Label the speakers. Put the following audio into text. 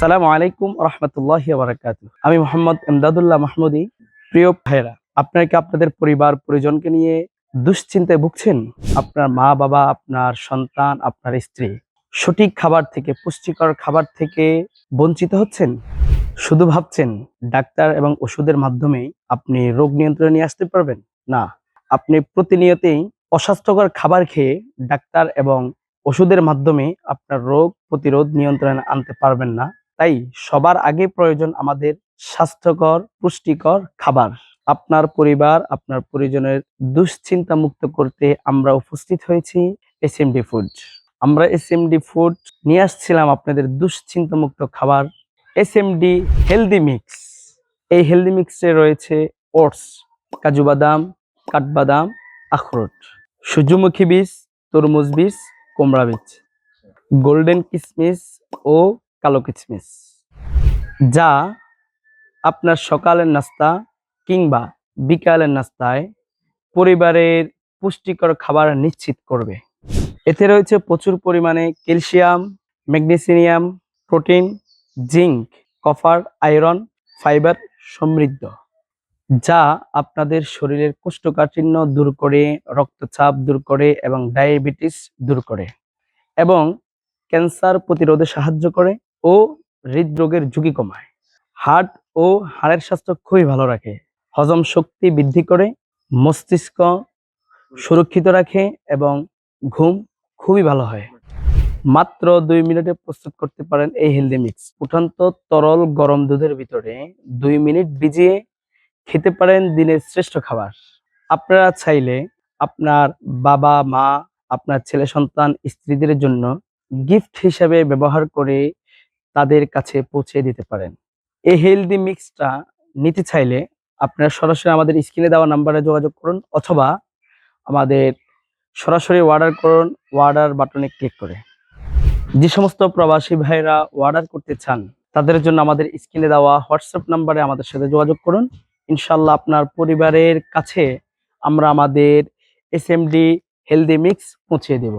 Speaker 1: আসসালামু আলাইকুম রহমতুল্লাহ বারাকাতু আমি মোহাম্মদ এমদাদুল্লাহ মাহমুদি, প্রিয় ভাইরা আপনারা কি আপনাদের পরিবার, পরিজনকে নিয়ে দুশ্চিন্তায় ভুগছেন? আপনার মা বাবা, আপনার সন্তান, আপনার স্ত্রী সঠিক খাবার থেকে, পুষ্টিকর খাবার থেকে বঞ্চিত হচ্ছেন? শুধু ভাবছেন ডাক্তার এবং ওষুধের মাধ্যমে আপনি রোগ নিয়ন্ত্রণে নিয়ে আসতে পারবেন? না, আপনি প্রতিনিয়তেই অস্বাস্থ্যকর খাবার খেয়ে ডাক্তার এবং ওষুধের মাধ্যমে আপনার রোগ প্রতিরোধ নিয়ন্ত্রণে আনতে পারবেন না। তাই সবার আগে প্রয়োজন আমাদের স্বাস্থ্যকর, পুষ্টিকর খাবার। আপনার পরিবার, আপনার পরিজনের দুশ্চিন্তা মুক্ত করতে আমরা উপস্থিত হয়েছি এস এম ডি ফুড আমরা এস এম ডি ফুড নিয়ে আসছিলাম আপনাদের দুশ্চিন্তা মুক্ত খাবার S M D healthy mix এই হেলদি মিক্সে রয়েছে ওটস, কাজু বাদাম, কাঠবাদাম, আখরোট, সূর্যমুখী বীজ, তরমুজ বীজ, কুমড়া বীজ গোল্ডেন কিশমিশ ও কালো কিশমিশ যা আপনার সকালের নাস্তা কিংবা বিকালের নাস্তায় পরিবারের পুষ্টিকর খাবার নিশ্চিত করবে। এতে রয়েছে প্রচুর পরিমাণে calcium, magnesium, protein, zinc, copper, iron, fibre সমৃদ্ধ, যা আপনাদের শরীরের কোষ্ঠকাঠিন্য দূর করে, রক্তচাপ দূর করে এবং ডায়াবেটিস দূর করে এবং ক্যান্সার প্রতিরোধে সাহায্য করে। ও হৃদরোগের ঝুঁকি কমায়। হার্ট ও হাড়ের স্বাস্থ্য খুবই ভালো রাখে। হজম শক্তি বৃদ্ধি করে, মস্তিষ্ক সুরক্ষিত রাখে এবং ঘুম খুবই ভালো হয়। মাত্র দুই মিনিটে প্রস্তুত করতে পারেন এই হেলদি মিক্স ফুটন্ত, তরল, গরম দুধের ভিতরে দুই মিনিট ভিজিয়ে খেতে পারেন দিনের শ্রেষ্ঠ খাবার। আপনারা চাইলে আপনার বাবা, মা, আপনার ছেলে, সন্তান, স্ত্রীদের জন্য গিফট হিসাবে ব্যবহার করে তাদের কাছে পৌঁছে দিতে পারেন। এই হেলদি মিক্সটা নিতে চাইলে আপনারা সরাসরি আমাদের স্ক্রিনে দেওয়া নাম্বারে যোগাযোগ করুন অথবা আমাদের সরাসরি অর্ডার করুন অর্ডার বাটনে ক্লিক করে। যে সমস্ত প্রবাসী ভাইরা অর্ডার করতে চান, তাদের জন্য আমাদের স্ক্রিনে দেওয়া হোয়াটসঅ্যাপ নাম্বারে আমাদের সাথে যোগাযোগ করুন। ইনশাল্লাহ আপনার পরিবারের কাছে আমরা আমাদের S M D healthy mix পৌঁছে দেব।